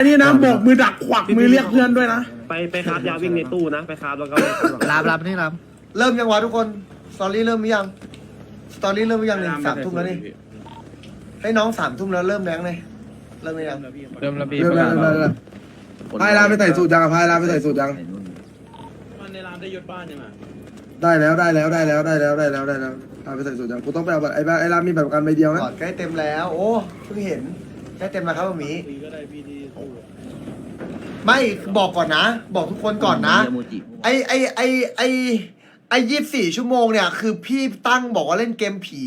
อันนี้นะโบกมือดักขวักมือเรียกเพื่อนด้วยนะไปไปคาบยาวิ่งในตู้นะไปคาบแล้วก็รับรับนี่รับเริ่มยังวะทุกคนสตอรี่เริ่มหรือยังสตอรี่เริ่มหรือยังนี่สามทุ่มแล้วนี่ให้น้องสามทุ่มแล้วเริ่มแรงเลยเริ่มหรือยังเริ่มระบีเริ่มแล้วเริ่มแล้วเริ่มแล้วพายลาไปใส่สูตรยังอะพายลาไปใส่สูตรยังมันในร้านได้ยศบ้านยังไงได้แล้วได้แล้วได้แล้วได้แล้วได้แล้วได้แล้วพาไปใส่สูตรยังกูต้องไปเอาบัตรไอ้บ้าไอ้ลามีบัตรประกันใบเดียวนะก่อนใกล้เต็มแล้ว โอ้เพิ่งเห็น ใกล้เต็มแล้วครับหมีปีก็ได้พี่ที่ตู้ไม่บอกก่อนนะ บอกทุกคนก่อนนะไอไอไอไอไอยี่สี่ชั่วโมงเนี่ย คือพี่ตั้งบอกว่าเล่นเกมผี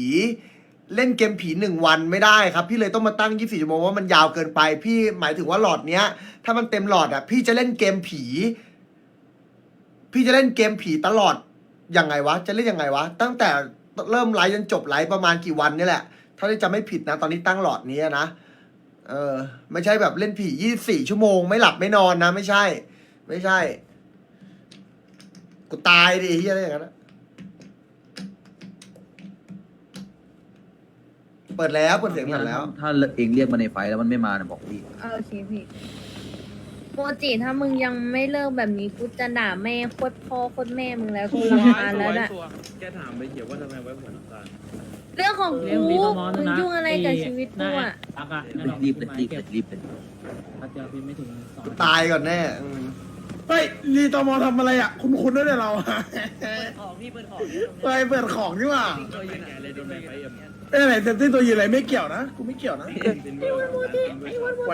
เล่นเกมผีหนึ่งวันไม่ได้ครับ พี่เลยต้องมาตั้งยี่สี่ชั่วโมงว่ามันยาวเกินไป พี่หมายถึงว่าหลอดเนี้ย ถ้ามันเต็มหลอดอะ พี่จะเล่นเกมผี พี่จะเล่นเกมผีตลอดยังไงวะ จะเล่นยังไงวะ ตั้งแต่เริ่มไลฟ์จนจบไลฟ์ประมาณกี่วันนี่แหละ ถ้าที่จะไม่ผิดนะ ตอนนี้ตั้งหลอดนี้นะ เออ ไม่ใช่แบบเล่นผียี่สี่ชั่วโมง ไม่หลับไม่นอนนะ ไม่ใช่ ไม่ใช่ กูตายดิเฮียอะไรอย่างนั้นอะเปิดแล้ว เปิดเสียงหมดแล้ว ถ้าเองเรียกมาในไฟแล้วมันไม่มาเนี่ยบอกพี่เอาโอเคพี่โมจิถ้ามึงยังไม่เลิกแบบนี้กูจะด่าแม่โคตรพ่อโคตรแม่มึงแล้วกูรำคาญแล้วน่ะ แกถามไปเขียวว่าทำไมไว้หัวน้ำตาล เรื่องของกูมึงยุ่งอะไรกับชีวิตกูอะรีบเลยรีบเลยรีบเลยกูตายก่อนแน่อืมเฮ้ยรีตอมอทำอะไรอะ คุณคุณด้วยเนี่ยเราของพี่เปิดของไปเปิดของนี่หว่าตัวยังไงเลยโดนไปเอ็มเป็นอะไรเต็มที่ตัวยืนอะไรไม่เกี่ยวนะกูไม่เกี่ยวนะเป็นเบลไป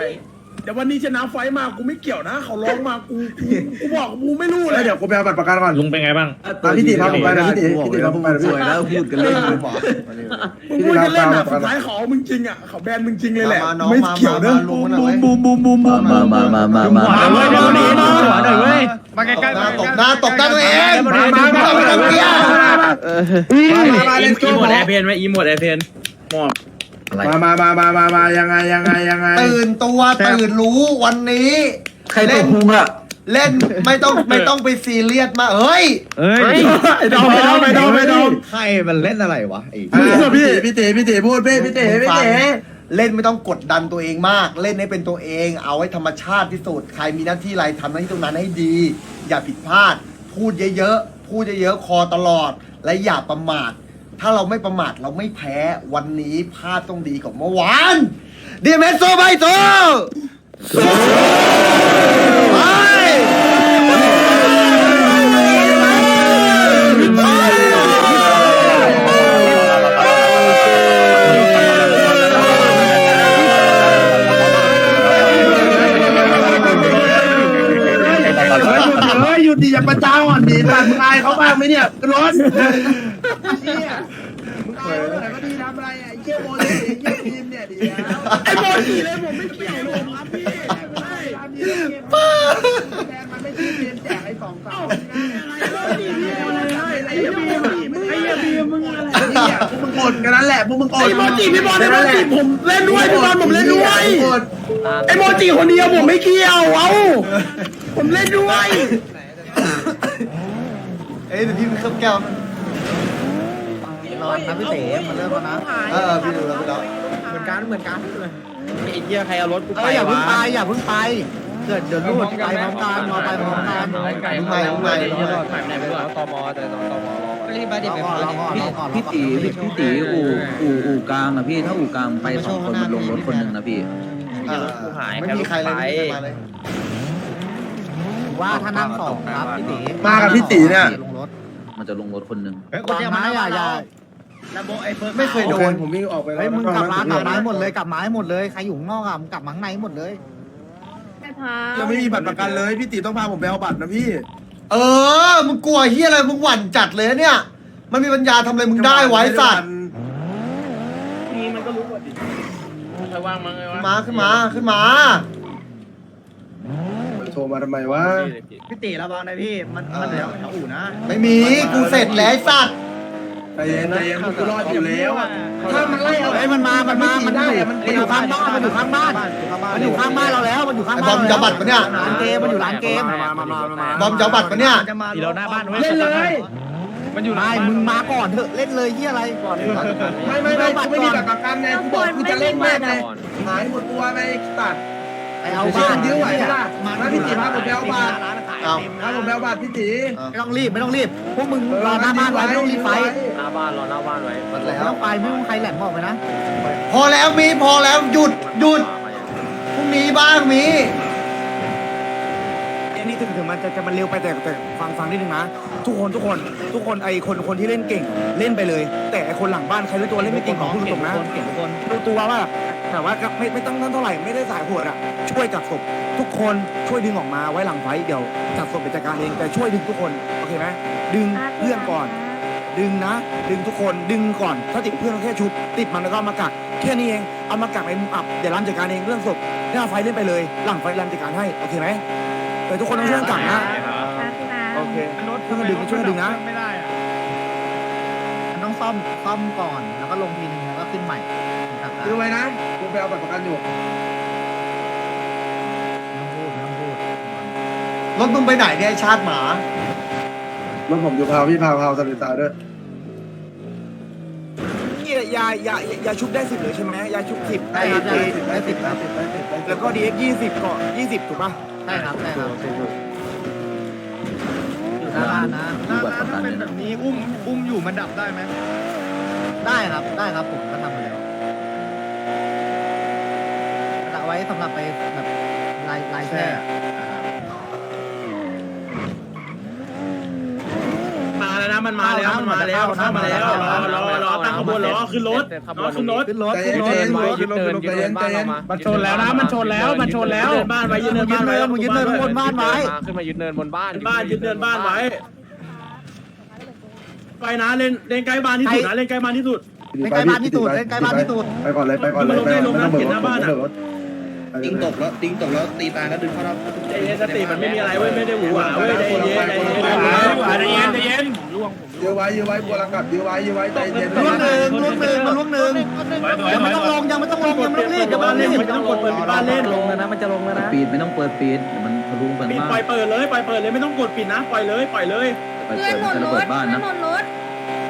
เดี๋ยววันนี้ชนะไฟท์มากูไม่เกี่ยวนะ เขาร้องมากูกูกูบอกกูไม่รู้เลแล้ยวเดี๋ยวกูไปเอาบัตรประกันก่อน ลุงเป็นไงบ้างมาพี่ติพาผมไปนะพี่ติพี่ติพาผมไปนะสพี่วยแล้วพูดกันเล่นหมอมึงพูดจะเล่นอะสุดท้ายเขาเอามึงจริงอะเขาแบนมึงจริงเลยแหละมาน้องไม่มาเกี่ยวเนอะมาลงมาหน่อยบูมบูมบูมบูม มามามามามาหัวหน่อยเว้ยหัวหน่อยเว้ยมาใกล้หน้าตบหน้าตบหน้าตัวเองมามามาตบหน้าตัวเองมามาเล่นอีโก้หมดแอร์เพนไหมอีหมดแอร์เพนหมด อะไร มามามามามามายังไงยังไงยังไง ตื่นตัวตื่นรู้วันนี้ ใครตกพุงอะ เล่นไม่ต้องไม่ต้องไปซีเรียสมากเฮ้ย เฮ้ย ไอ้ดอมไอ้ดอมไอ้ดอมไอ้ดอม ใครมันเล่นอะไรวะไอ้พี่ติพี่ติพี่ติพูดพี่พี่ติพี่ติเล่นไม่ต้องกดดันตัวเองมาก เล่นให้เป็นตัวเอง เอาให้ธรรมชาติที่สุดใครมีหน้าที่อะไรทำหน้าที่ตรงนั้นให้ดี อย่าผิดพลาด พูดเยอะๆพูดเยอะๆคอตลอด และอย่าประมาท ถ้าเราไม่ประมาทเราไม่แพ้วันนี้พลาดต้องดีกว่าเมื่อวานดีเมสโซไปโซไปเฮ้ยหยุดดิอย่าประจานอ่อนดิตัดมึงอายเขาบ้างไหมเนี่ยรถ ทีมเนี่ยเดี๋ยวไอโมจิเลยผมไม่เกี่ยวเลยผมครับพี่ทำดีแล้วเกมแดงมันไม่ใช่เกมแจกไอ้สองเสาอะไอ้เหี้ยบีมไอ้เหี้ยบีมมึงอะไรเนี่ยพวกมึงอดกันนั่นแหละพวกมึงอดไอ้โมจิพี่บอลไอ้โมจิผมเล่นด้วยพี่บอลผมเล่นด้วยไอ้โมจิคนเดียวผมไม่เกี่ยวเอ้าผมเล่นด้วยเอ้ยเดี๋ยวพี่ไปเคลือบแก้วมันรอนะพี่เต๋มันเริ่มแล้วนะเออพี่ดูแล้วพี่แล้ว มือนกันเหมือนกันไอ้เหี้ยใครเอารถกูเอไปออย่าเพิ่งวะไปอย่าเพิ่งไปเกิดเดี๋ยวรูดไปพร้อมกันรอไปพร้อมกันมึงไม่มึงไม่มึงไม่ตมแต่ต้องตมรีบไปดิไปก่อนรอก่อนรพี่อก่อนพี่ตีพี่พี่ตีอู่อู่อู่กลางอะพี่ถ้าอู่กลางไปสองคนมันลงรถคนหนึ่งนะพี่เออไม่มีใครเลยไม่มีใครมาเลยว่าถ้านั่งสองครับพี่ตีมากับพี่ตีเนี่ยลงรถมันจะลงรถคนหนึ่งวางไม้อย่าอย่า ไม่เคยโดโดนนผมวิ่งออกไปแล้วเฮ้ยมึงกลับร้านกลับไม้หมดเลยกลับไม้หมดเลยใครอยู่ข้างนอกอะมึงกลับมาข้างในหมดเลยไอ้พายังไม่มีบัตรประกันเลยพี่ตีต้องพาผมไปเอาบัตรนะพี่ เออ มึงกลัวเฮียอะไรมึงหวั่นจัดเลยนะเนี่ย มันมีปัญญาทำอะไรมึงได้ไว้สัตว์นี่มันก็รู้ว่าดิใครว่างมั้งไงขึ้นวะมาขึ้นมาขึ้นมาโทรมาทำไมวะพี่ตีระวังนะพี่มันมันเดี๋ยวอู่นะไม่มีกูเสร็จแล้วไอ้สัตว์ ใจเย็นใจเย็นกูรอดอยู่แล้วอะถ้ามันไล่เอาเฮ้ยมันมา มันมา มันอยู่มันอยู่ข้างบ้าน มันอยู่ข้างบ้าน มันอยู่ข้างบ้านเราแล้ว มันอยู่ข้างไอ้บ้านบอมจะบัตรปะเนี่ยร้านเกม มันอยู่ร้านเกม บอมจะเอาบัตรปะเนี่ยอีเราหน้าบ้านเว้ยเล่นเลย มันอยู่ไม่มึงมาก่อนเถอะ เล่นเลยที่อะไรไม่ไม่ไม่กูไม่มีบัตรประกันไงกูบอกกูจะเล่นแม่งไงหายหมดตัวไปตัดไอ้ เอาเชื่บ้าอนยื้อไหวไหมล่ะมานะพี่ตีพาผมไปเอาบัตรเอาพาผมไปเอาบัตรพี่ตีไม่ต้องรีบไม่ต้องรีบพวกมึงรอหน้าบ้านไว้ไม่ต้องรีบไปหน้าบ้านรอหน้าบ้านไว้หมดไม่แล้วต้องไปไม่ต้องใครแหลมบอกไปนะ พอแล้วมีพอแล้วหยุดหยุดพรุ่งนี้บ้างมีอันนี้ถึงถึงมันจะจะมันเร็วไปแต่แต่ฟังฟังนิดนึงนะทุกคนทุกคนทุกคนไอคนคนที่เล่นเก่งเล่นไปเลย แต่ไอคนหลังบ้านใครรู้ตัวเล่นไม่เก่งของพูดตรงๆนะเก่งทุกคนรู้ตัวว่า แต่ว่าก็ไม่ไม่ต้องเท่าไหร่ไม่ได้สายหัวอะช่วยจับศพทุกคนช่วยดึงออกมาไว้หลังไฟเดี๋ยวจับศพเป็นจัดการเองแต่ช่วยดึงทุกคนโอเคไหมดึงเพื่อนก่อน ดึงนะ ดึงทุกคนดึงก่อน ถ้าติดเพื่อนก็แค่ชุบติดมันแล้วก็เอามากักแค่นี้เองเอามากักในมุมอับเดี๋ยวรันจัดการเองเรื่องศพหน้าไฟเล่นไปเลย หลังไฟรันจัดการให้โอเคไหมแต่ทุกคนต้องช่วยกันกักนะโอเคช่วยกันดึงช่วยกันดึงนะมันต้องซ่อมซ่อมก่อนแล้วก็ลงทีนึงแล้วก็ขึ้นใหม่ ครับยื้อไว้นะกูไปเอาบัตรประกันอยู่ไม่ต้องพูดไม่ต้องพูดรถมึงไปไหนเนี่ยไอ้ชาติหมา รถผมอยู่พาวพี่พาวพาวสลิตาด้วยนี่ยายายาชุบได้สิบเลยใช่ไหมยาชุบสิบได้ครับได้ได้ได้สิบครับแล้วก็ดีเอ็กยี่สิบก่อนยี่สิบถูกป่ะได้ครับได้ครับอยู่หน้าบ้านนะดูบัตรประกันเลยนะนี้อุ้มอุ้มอยู่มันดับได้ไหมได้ครับได้ครับผมก็ทำไปแล้วเอาไว้ สำหรับไปแบบลายลายแช่อะมาแล้วนะมันมาแล้วมันมาแล้วเข้ามาแล้วรอรอรอตั้งขบวนรอขึ้นรถรอขึ้นรถขึ้นรถใจขึ้นเย็นรถใจเย็นขึ้นรถขึ้นรถขึ้นรถใจเย็นใจเย็นมันชนแล้วนะมันชนแล้วมันชนแล้วเดินบ้านไว้ยืนเดินบ้านไว้มึงยึดเนินบนบ้านไว้ขึ้นมายึดเนินบนบ้านบ้านยึดเดินบ้านไว้ไปนะเล่นเล่นใกล้บ้านที่สุดนะเล่นใกล้บ้านที่สุดเล่นใกล้บ้านที่สุดเล่นใกล้บ้านที่สุดไปก่อนเลยไปก่อนเลยไปก่อนไม่ต้องเบิกรถไม่ต้องเบิกรถ ติงตกแล้วติงตกแล้วตีตายแล้วดึงเข้ารับใจเย็นสติมันไม่มีอะไรเว้ยไม่ได้หวือหวาเว้ยใจเย็นใจเย็นใจเย็นใจเย็นยื้อไว้ยื้อไว้บัวลังกับยื้อไว้ยื้อไว้ใจเย็นล่วงหนึ่งล่วงหนึ่งมาล่วงหนึ่งยังไม่ต้องลงยังไม่ต้องลงยังไม่ต้องรีบยังไม่ต้องรีบไม่ต้องกดเปิดบ้านเล่นลงแล้วนะมันจะลงแล้วนะปีดไม่ต้องเปิดปีดเดี๋ยวมันทะลุไปปิดบ้าปล่อยนเปิดเลยปล่อยเปิดเลยไม่ต้องกดปิดนะปล่อยเลยปล่อยเลยไปเพื่เปิอนดหล่นจะรระเบิถดบ้านเพื่อนนะหล่นรถ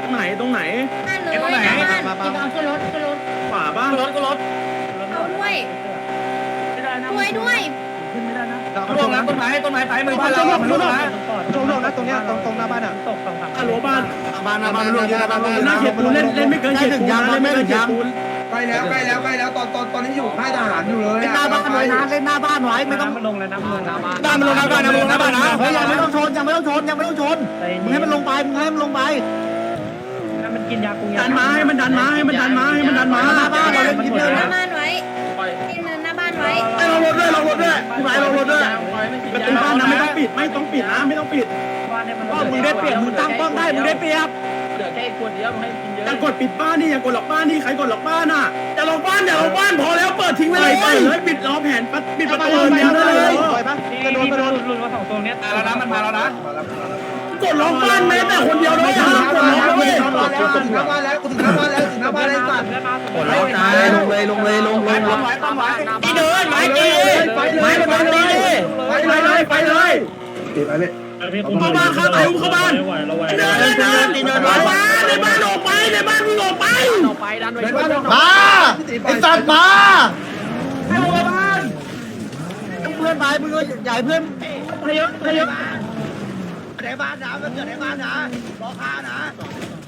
ตรงไหนตรงไหนนั่นเลยหน้าบ้านที่กองขึ้นรถขึ้นรถขวาบ้างรถก็รถเอาด้วย ด้วยด้วยลงแล้วต้นไม้ต้นไม้ไฟมือบ้านเรามันลงนะตรงนั้นตรงเนี้ยตรงตรงหน้าบ้านอะฮัลโหลบ้านบ้านหน้าบ้านล่วงเยอะบ้านล่วงเยหน้าอะเขตปูนเล่นเล่นไม่เกินเขตปูนนะเล่นไม่เกินเขตปูนใกล้แล้วใกล้แล้วใกล้แล้วตอนตอนตอนนี้อยู่ค่ายทหารอยู่เลยเล่นหน้าบ้านไว้นะเล่นหน้าบ้านไว้ไม่ต้องมันลงแล้วนะมันลงหน้าบ้านบ้านมันลงหน้าบ้านนะมันลงหน้าบ้านนะเฮ้ยยังไม่ต้องชนยังไม่ต้องชนยังไม่ต้องชนมึงให้มันลงไปมึงให้มันลงไปดันมาให้มันดันมาให้มันดันมาให้มันดันมาหน้าบ้านเราเล่นกินเดิเดินนหน้านะ ไว้ไอ้ลงรถด้วยลงรถด้วยพี่ไปลงรถด้วยประตูบ้านนะไม่ต้องปิดไม่ต้องปิดนะไม่ต้องปิดก็มึงได้เปรียบมึงตั้งป้องได้มึงได้เปรียบเหลือแค่ขวดเดียวให้กินเยอะอย่ากดปิดบ้านนี่อย่ากดหลอกบ้านนี่ใครกดหลอกบ้านอะอย่าหลอกบ้านอย่าหลอกบ้านพอแล้วเปิดทิ้งไว้เลยเปิดเลยปิดรอแผนปิดประตูเดียวได้เลยกระโดดกระโดดหลุดมาสองตัวเนี้ยมาแล้วนะมันมาแล้วนะ กดล็อกบ้านแม้แต่คนเดียวเลยห้ามกดล็อกเลยถึงหน้าบ้านแล้วถึงหน้าบ้านแล้วถึงหน้าบ้านแล้วสัตว์ตายลงเลยลงเลยลงลงลงอีเดินไม้ตีไม้มันตีไปเลยไปเลยติดไปเลยเข้าบ้านเข้าไปเข้าบ้านเดินเดินเดินเดินมาในบ้านออกไปในบ้านมึงออกไปต่อไปดันไปในบ้านมาไอ้สัตว์มาเพื่อนไปมึงก็ใหญ่เพื่อนเยอะเยอะ ในบ้านนะมันเกิดในบ้านนะรอข้านะ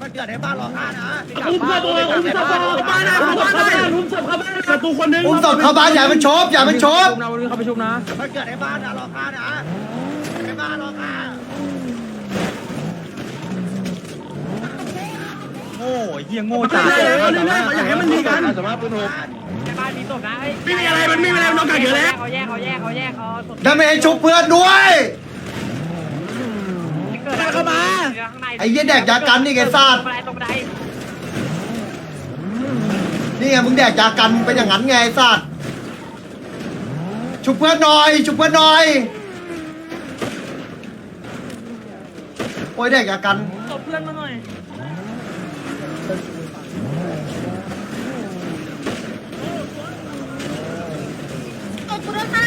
มันเกิดในบ้านรอข้านะอุ้มศพอุ้มศพเข้าบ้านนะเข้าบ้านนะอุ้มศพเข้าบ้านประตูคนนึงอุ้มศพเข้าบ้านอย่ามันชบอย่ามันชบนะวันนี้เขาไปชุบนะมันเกิดในบ้านนะรอข้านะในบ้านรอข้าโง่เฮียโง่จ่าจัดเขาเรื่อยอยากให้มันมีกันสมารถปืนหกไม่มีอะไรมันไม่มีอะไรน้องกาเยอะแล้วนั่นไม่ให้ชุบเพื่อนด้วย เข้ามา ไอ้เหี้ยแดกยากันนี่ไงซาดนี่ไงมึงแดกยากันเป็นอย่างนั้นไงไอ้ซาดชุบเพื่อนหน่อยชุบเพื่อนหน่อยโอ้ยแดกยากัน ตบกูด้วยค่ะ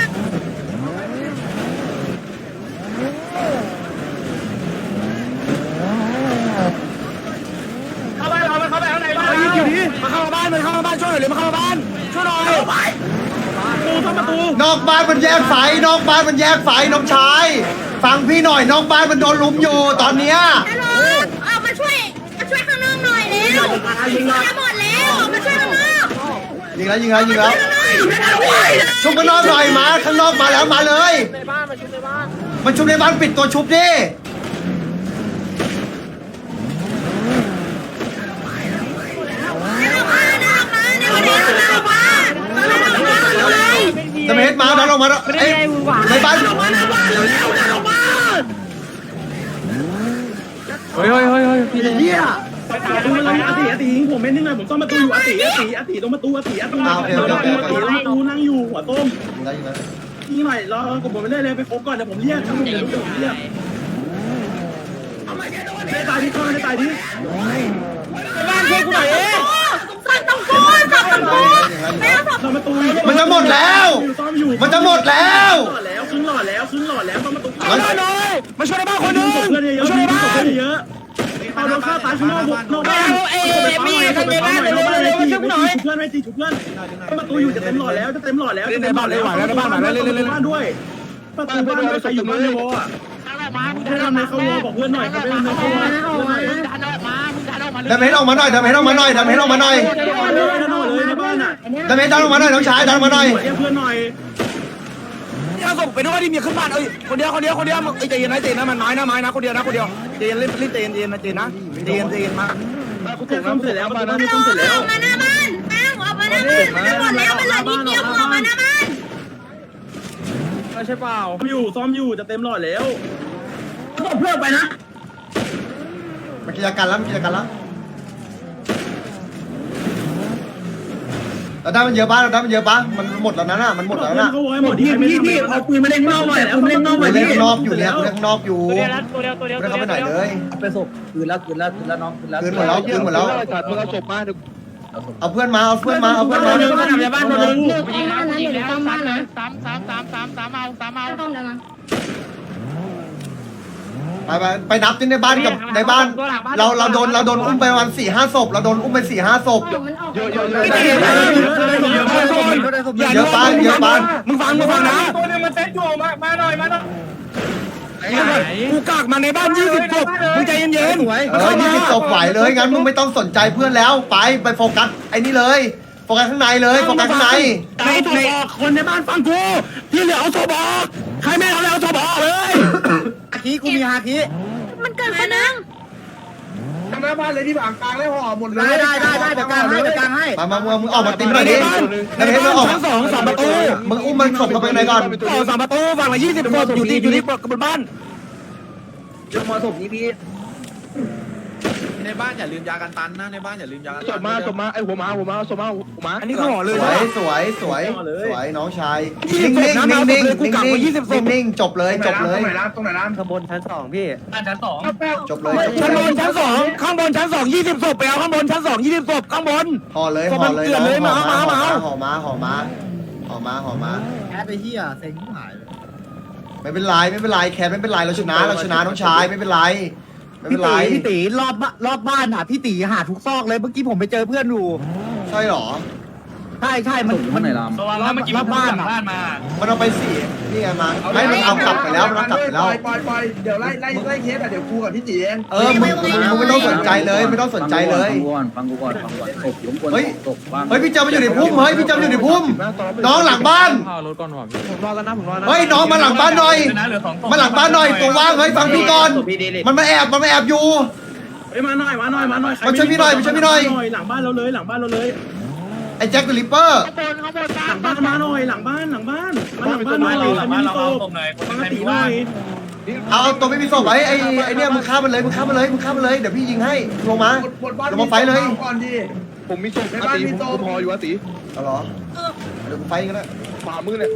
เข้าบ้านเราเข้าไปข้างในบ้าน มาอยู่ดีมาเข้าบ้านมาเข้าบ้านช่วยหน่อยเลยมาเข้าบ้านช่วยหน่อยประตูทำประตูนอกบ้านมันมันแยกไฟนอกบ้านมันแยกไฟน้องชาย ฟังพี่หน่อยนอกบ้านมันโดนลุมอยู่ตอนเนี้ยฮัลโหลเอามาช่วยมาช่วยข้างนอกหน่อยเร็วจะหมดแล้วออกมาช่วยข้างนอกยิงแล้วยิงแล้วยิงแล้วชุบข้างนอกหน่อยมาข้างนอกมาแล้วมาเลยมันชุบในบ้านปิดตัวชุบดิ ดาเมจมาดันออกมาแล้วเอ้ยในบ้านเฮ้ยเฮ้ยเฮ้ยเฮ้ยพี่เหี้ยดูอะไรอาติอาติยิงผมไม่นิ่งเลยผมต้องประตูอยู่อาติอาติอาติตรงประตูอาติอาติอาติประตูนั่งอยู่หัวต้มยิงแล้วยิงแล้วนี่หน่อยรอกดผมไปเลยเลยไปโฟกก่อนเดี๋ยวผมเรียกครับผมเดี๋ยวผมเรียกได้ตายที่ข้างได้ตายที่บ้านช่วยกูหน่อยเอง ม่เอาศพทำประตูมันจะหมดแล้วซ้อมอยู่มันจะหมดแล้วหลอดแล้วครึ่งหลอดแล้วครึ่งหลอดแล้วต้องประตูมันมาช่วยในบ้านคนหนึงเพื่อนเยอะๆเพื่อนเยอะเอาโดนฆ่าตายข้างนอกนอกบ้านเอ้ยมีใครในบ้านในบ้านเลยตีเพื่อนไม่ตีเพื่อนประตูอยู่จะเต็มหลอดแล้วจะเต็มหลอดแล้วบ้านด้วยประตูบ้านด้วยใครอยู่บ้านในวอลอะให้ทำในเขาวอลบอกเพื่อนหน่อยเขาไปทำในเขาวอลดาเมจออกมาหน่อยดาเมจออกมาหน่อยดาเมจออกมาหน่อย เลยนะเลยในบ้านอะดาเมจดันออกมาหน่อยน้องชายดันออกมาหน่อยเรียกเพื่อนหน่อยเอาส่งไปด้วยที่มีขึ้นบ้านเอ้ยคนเดียวคนเดียวคนเดียวมึงใจเย็นนะใจเย็นนะมันน้อยนะไม้นะคนเดียวนะคนเดียวใจเย็นเล่นเล่นใจเย็นใจเย็นนะใจเย็นนะใจเย็นใจเย็นมากูถูกน้ำเสร็จแล้วบ้านน้ำเสร็จแล้วออกมาหน้าบ้านแป้งออกมาหน้าบ้านมันจะหมดแล้วมันเหลือนิดเดียวออกมาหน้าบ้านใช่เปล่าซ้อมอยู่ซ้อมอยู่จะเต็มหลอดแล้วบอกเพื่อนไปนะมันกิจการแล้วมันกิจการแล้ว เราได้มันเยอะปะเราได้มันเยอะปะมันหมดแล้วนะน่ะมันหมดแล้วนะเขาไว้หมดที่พี่พี่เอาปืนมาเล่นนอกหน่อยเอาปืนเล่นนอกหน่อยกูเล่นพี่ข้างนอกอยู่เนี่ยเล่นข้างนอกอยู่ตัวเดียวตัวเดียวตัวเดียวไม่ได้เข้าไปไหนเลยไปศพคืนแล้วคืนแล้วคืนแล้วน้องคืนแล้วคืนหมดแล้วคืนหมดแล้วมึงเอาศพมาเดี๋ยวเอาเพื่อนมาเอาเพื่อนมาเอาเพื่อนมาเดี๋ยวบ้านเดี๋ยวบ้านตัวนึงยิงนะยิงแล้วสามนะสามสามสามสามสามเอาสามเอา ไปไปไปนับที่ในบ้านกับในบ้าน เราเราโดนเราโดนอุ้มไปวันสี่ห้าศพเราโดนอุ้มไปสี่ห้าศพ เยอะเยอะเยอะเยอะเยอะปะเยอะปะมึงฟังมึงฟังนะตัวนึงมันเซ็ตอยู่มามาหน่อยมาหน่อยกูกากมาในบ้านยี่สิบศพมึงใจเย็นๆเออยี่สิบศพไหวเลยงั้นมึงไม่ต้องสนใจเพื่อนแล้วไปไปโฟกัสไอ้นี่เลยโฟกัสข้างในเลยโฟกัสข้างในในในคนในบ้านฟังกูที่เหลือเอาโซบอก ใครไม่เอาแล้วเอาโซบอกเลยฮาคิกูมีฮาคิมันเกิดคนนึงทางหน้าบ้านเลยที่อ่างกลางแล้วห่อหมดเลยได้ได้ได้ได้เดี๋ยวกลางให้เดี๋ยวกลางให้มามามึงมึงออกมาตีมหน่อยดิในเห็นมึงออกชั้นสองสามประตูมึงอุ้มมันศพเข้าไปในก่อนสองสามประตูฝั่งละยี่สิบศพอยู่ที่อยู่ที่บนบ้านเรื่องมอศพนี้พี่ ในบ้านอย่าลืมยากันตันนะในบ้านอย่าลืมยากันศพมาศพมาไอ้หัวมาหัวมาศพมาหัวมา อันนี้เขาห่อเลสย วยสวยสวยสวยน้องชายยี่สินิ่บงศนิ่พงนะนิ่งมาศพนิ่งเลยกูกลับมายี่สิบศพนิ่งจบเลยจบเลยตรงไหนร้านตรงไหนร้านข้างบนชั้นสองพี่บ้านชั้นสองจบเลยชั้นบนชั้นสองข้างบนชั้นสองยี่สิบศพไปเอาข้างบนชั้นสองยี่สิบศพข้างบน ห่อเลยศพห่มัอนเลยเกลื่อนเลยห่อมามามาห่อมาห่อมาห่อมาห่อมาแอดไปเฮียเซ็งหายเลยไม่เป็นไรไม่เป็นไรแคทไม่เป็นไรเราชนะเราชนะน้องชายไม่เป็นไร ไม่เป็พี่นไร ตีพี่ตีรอบบ้านรอบบ้านอะพี่ตีหาทุกซอกเลยเมื่อกี้ผมไปเจอเพื่อนอยู่ใช่หรอ ใช่ใช่มันศพอยู่มัข้านงไหนลามตัวแล้วเมื่อกี้มันบ้านบ้านมา มันเอาไปสี่นี่ไงมาไม่มันเอากลับไปแล้วมันเอากลับไปแล้วปล่อยปล่อยปล่อยเดี๋ยวไล่ไล่ไล่เคสอะเดี๋ยวกูกับพี่จีเองเออมึงมึงมึงไม่ต้องสนใจเลยไม่ต้องสนใจเลยฟังกูก่อนฟังกูก่อนฟังกูก่อนศพอยู่ข้างบนเฮ้ยศพบ้านเฮ้ยพี่เจอมันอยู่ในพุ่มเฮ้ยพี่เจอมันอยู่ในพุ่มน้องหลังบ้านผมรอกันนะผมรอนะเฮ้ยน้องมาหลังบ้านหน่อยนะเหลือสองมาหลังบ้านหน่อยตัวว่างเฮ้ยฟังพี่ก่อนมันมาแอบมันมาแอบอยู่เฮ้ยมาหน่อยมาหน่อยมาหน่อยมาช่วยพี่หน่อยมาช่วยพี่หน่อยหลังบ้านเราเลยหลังบ้านเราเลย ไอ้แจ็คเดอะลิปเปอร์ข้างบนข้างบนหลังบ้านมาหน่อยหลังบ้านหลังบ้านมาหลังบ้านหน่บ้าอนยเราหลังบ้านเราโตเอาตรงไหนปกติหน่อยเอาเอาตัวไม่มีศพไว้ไอ้ไอ้เนี่ยมึงฆ่ามันเลยมึงฆ่ามันเลยมึงฆ่ามันเลยเดี๋ยวพี่ยิงให้ลงมาหมดหมดบ้านเดี๋ยวมาไฟเลยก่อนดิผมมีศพในบ้านมีโต๊ะพออยู่อาติเอาเหรอเดี๋ยวกูไฟกันนะฝ่ามือเนี่ย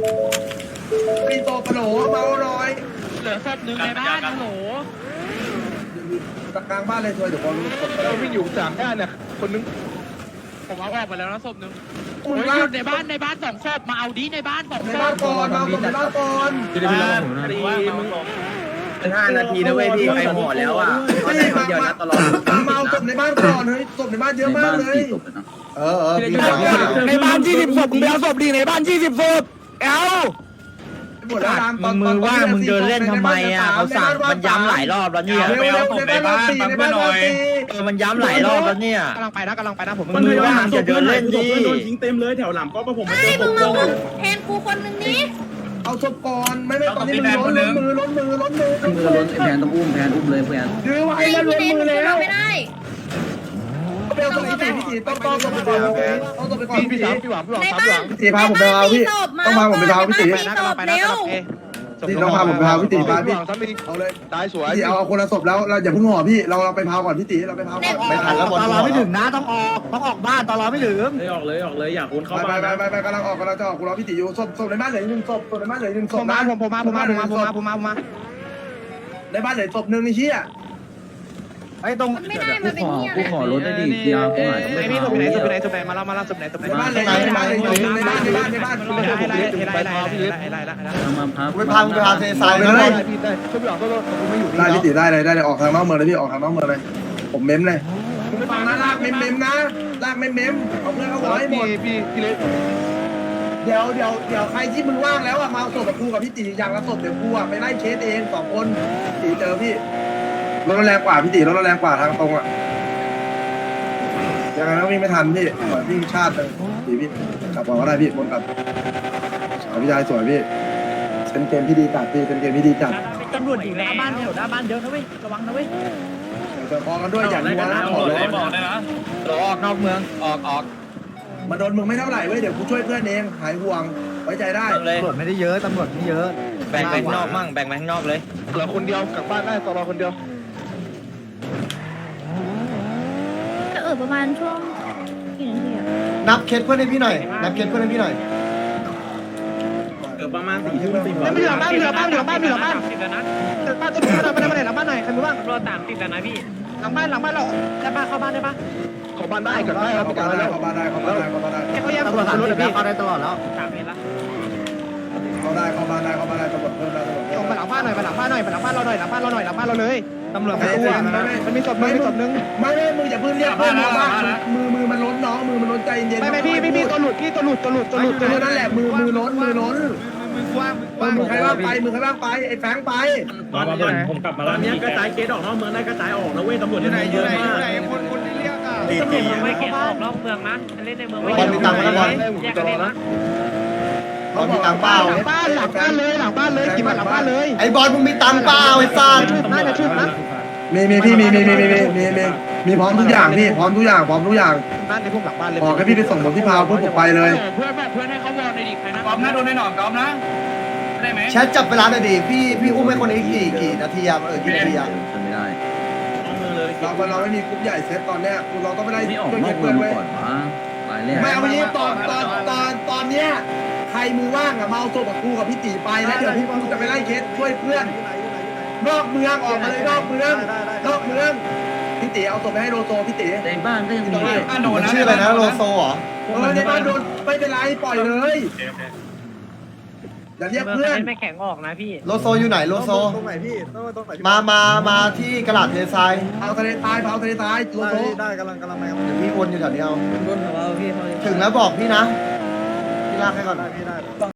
มีโต๊ะปะโหลเมาหน่อยเหลือศพหนึ่งในบ้านโอ้โหกลางบ้านเลยช่วยเดี๋ยวพอรู้กดเราวิ่งอยู่สามด้านเนี่ยคนนึง ผมเอาออกไปแล้วนะศพหนึ่งอุ่โอ้นยบ้านในบ้านในบ้านสองศพมาเอาดีในบ้านสองในศบ้านพก่อนมาคนในบ้านก่อนคดีมึงห้านาทีนะเว้ยพี่ใครห่อแล้วอะไม่ได้มามาตลอดมาเอาศพในบ้านก่อนเฮ้ยศพในบ้านเยอะในมาบ้ากนเลยสี่ศพเลยนะเออเออพี่ในบ้านยี่สิบศพมึงไปเอาศพดีในบ้านยี่สิบศพเอล หมดแล้วรามตอนมือว่างมึงเดินเล่นทำไมอะเขาสั่งมันย้ำหลายรอบแล้วเนี่ยเร็วเร็วในบ้านเราตีในบ้านเราตีเออมันย้ำหลายรอบแล้วเนี่ยกำลังไปนะกำลังไปนะผมมือว่างจะเดินเล่นดิเพื่อนโดนทิ้งเต็มเลยแถวหลังก็ประผมมาเจเฮ้อยปมึกงป้มาองอุ้มแทนกูคนนึงนี้เอาศพก่อนไม่ไม่ตอนนี้มันล้นล้นมือล้นมือล้นมือมือล้นแพนต้องอุ้มแพนอุ้มเลยแพนดื้อไว้ไอ้แล้วล้พี่นเนมือทแล้วไม่ได้ เปลตัวพี่ตีพี่ตีต้องต้องต้องไปก่อนต้องต้องไปก่อนพี่ตีพี่หวังพี่หวังในครับบ้านพี่ตีพาผมไปเอาพี่ต้องพาผมไปเอาพี่ตีในบ้านมีศพเร็วพี่ต้องพาผมไปเอาพี่ตีพาพี่ซ้ำอีกเอาเลยตายสวยพี่เอาเอาคนละศพแล้วเราอย่าเพิ่งห่อพี่เราเราไปพาก่อนพี่ตีเราไปพาก่อนไม่ทันแล้วหมดตอนรอไม่ถึงนะต้องออกต้องออกบ้านตอนรอไม่ถึงเลยออกเลยออกเลยอยากคนเข้าไปไปไปไปกำลังออกกำลังจะออกกูรอพี่ตีอยู่ศพศพในบ้านเหลือหนึ่งศพศพในบ้านเหลือหนึ่งศพผมมาผมมาผมมาผมมาผมมาผมมาผมมาในบ้านเหลือศพหนึ่งไอ้เชี่ย ไอ้ตรงมันไม่ได้มันเป็นขอเหี้ยกูขอรถได้ดิเดียวกูหาต้องไปไอ้นี่เผาตัวไหนตัวไหนตัวไหนมาแล้วมาแล้วตัวไหนตัวไหนในบ้านเลยในบ้านเลยในบ้านในบ้านในบ้านไล่ไล่ไล่ไล่ไล่ไล่ไล่ไล่เอามาพักไปพาไปพาเททรายเลยพี่ได้ช่วยพี่หวังตัวผมไม่อยู่นี่ได้พี่ตีได้เลยได้เลยออกทางนอกเมืองเลยพี่ออกทางนอกเมืองเลย ผมเม้มเลยคุณไปฟังนะลากเม้มเม้มนะลากเม้มเม้มเอาเพื่อนเข้าไว้หมดพี่พี่เล็กเดี๋ยวเดี๋ยวเดี๋ยวใครที่มึงว่างแล้วอะมาเอาศพกับกูกับพี่ตีอย่างละศพเดี๋ยวกูอะไปไล่เคสเองสองคนตีเจอพี่ รถเราแรงกว่าพี่ตีรถเราแรงกว่าทางตรงอะยังไงก็วิ่งไม่ทันพี่ปล่อยวิ่งชาติเลยตีพี่กลับบอกก็ได้พี่บนกลับสวยพี่ชายสวยพี่เป็นเกมที่ดีจัดพี่เป็นเกมที่ดีจัดตำรวจอยู่หน้าบ้านแถวหน้าบ้านเยอะนะเว้ยระวังนะเว้ยเดี๋ยวพอกันด้วยอย่างนี้นะขอร้องออกนอกเมืองออกออกมาโดนมึงไม่เท่าไหร่เว้ยเดี๋ยวกูช่วยเพื่อนเองหายห่วงไว้ใจได้เลยตำรวจไม่ได้เยอะตำรวจไม่เยอะแบ่งไปข้างนอกมั่งแบ่งไปข้างนอกเลยเหลือคนเดียวกลับบ้านได้ตลอดคนเดียว จะเออ ประมาณช่วงกี่นาทีอะนับเคสเพื่อนให้พี่หน่อย นับเคสเพื่อนให้พี่หน่อย เกือบประมาณสี่ทุ่มสี่ไม่เหลือบ้านเหลือบ้านเหลือบ้านเหลือบ้านบ้านตัวนี้เราไม่ได้มาไหนหลังบ้านหน่อยใครมือบ้างรอตามติดแล้วนะพี่หลังบ้านหลังบ้านเราได้บ้านเข้าบ้านได้ปะเข้าบ้านได้ก่อนได้ครับเข้าประกันบ้านได้แล้วเข้าบ้านได้เข้าบ้านได้เข้าบ้านได้แค่เขาแยกตำรวจสามสิบแล้วเข้าได้ตลอดแล้วสามเมตรละเข้าได้เข้าบ้านได้เข้าบ้านได้ตำรวจเพิ่มได้ตำรวจส่เพิ่งมไปหลังบ้านหน่อยไปหลังบ้านหน่อยไปหลังบ้านเราหน่อยหลังบ้านเราหน่อยหลังบ้านเราเลย ตำรวจมาตัวมันมีศพนึงมีศพนึงไม่ไม่มึงอย่าเพิ่งเรียกเพื่อนมาบ้านมือมือมันล้นน้องมือมันล้นใจเย็นไม่ไม่พี่พี่พี่ตัวหลุดพี่ตัวหลุดตัวหลุดตัวหลุดตัวนั่นแหละมือมือล้นมือล้นมือกว้างมือมือใครบ้างไปมือใครบ้างไปไอ้แฟงไปตอนนี้ผมกลับมาตอนนี้กระจายเคสออกนอกเมืองได้กระจายออกนะเว้ยตำรวจอยู่ไหนอยู่ไหนอยู่ไหนคนคนที่เรียกอะตำรวจมาไม่เก็บออกนอกเมืองนะเล่นในเมืองบอลมีตังค์ไหมบอลแยกกันเล่นนะ บอลมีตังค์เปล่าหลังบ้านหลังบ้านเลยหลังบ้านเลยกี่บาทหลังบ้านเลยไอ้บอลมึงมีตังค์เปล่าไอ้สัตว์น่าจะชื่อนะมีมีพี่มีมีมีมีมีมีมีมีพร้อมทุกอย่างพี่พร้อมทุกอย่างพร้อมทุกอย่างบ้านในพวกหลังบ้านเลยบอกให้พี่ไปส่งผมที่พาวเพื่อผมไปเลยเพื่อนแบบเพื่อนให้เขาวอลในดิใครนะกอมนะโดนในหนอนกอมนะได้ไหมแชทจับเวลาหน่อยดิพี่พี่อุ้มให้คนนี้กี่กี่นาทีอะเออกี่นาทีอะทำไม่ได้เราเราไม่มีกรุ๊ปใหญ่เซตตอนเนี้ยเราต้องไม่ได้นี่ออกช่วยนอเก็กบเมืเพื่อองนมาไว้ก่อนวะ รายแรกไม่เอาวันนี้ตอนตอนตอนตอนเนี้ยใครมือว่างอะมาเอาตัวกับกูกับพี่ตีไปแล้วเดี๋ยวพี่กูจะไปไล่เคสช่วยเพื่อนนอกเมืองออกมาเลยนอกเมืองนอกเมืองพี่ตีเอาตัวไปให้โรโซพี่ตีในบ้านก็ยังมีเลยมันชื่ออะไรนะโลโซเหรอเออในบ้านโดนไม่เป็นไรปล่อยเลย อย่าเรียกเมืองเพื่อนเล่นไม่แข็งออกนะพี่โลโซอยู่ไหนโลโซ ตรงไหนพี่ต้องตรงไหนมามามาที่กระดาษเททรายเอาทะเลตายเผาทะเลตายโรโซได้กำลังกำลังมาเดี๋ยวพี่วนอยู่แถวนี้เอา รุ่นของเราพี่เขาถึงแล้วบอกพี่นะ พี่ลากให้ก่อน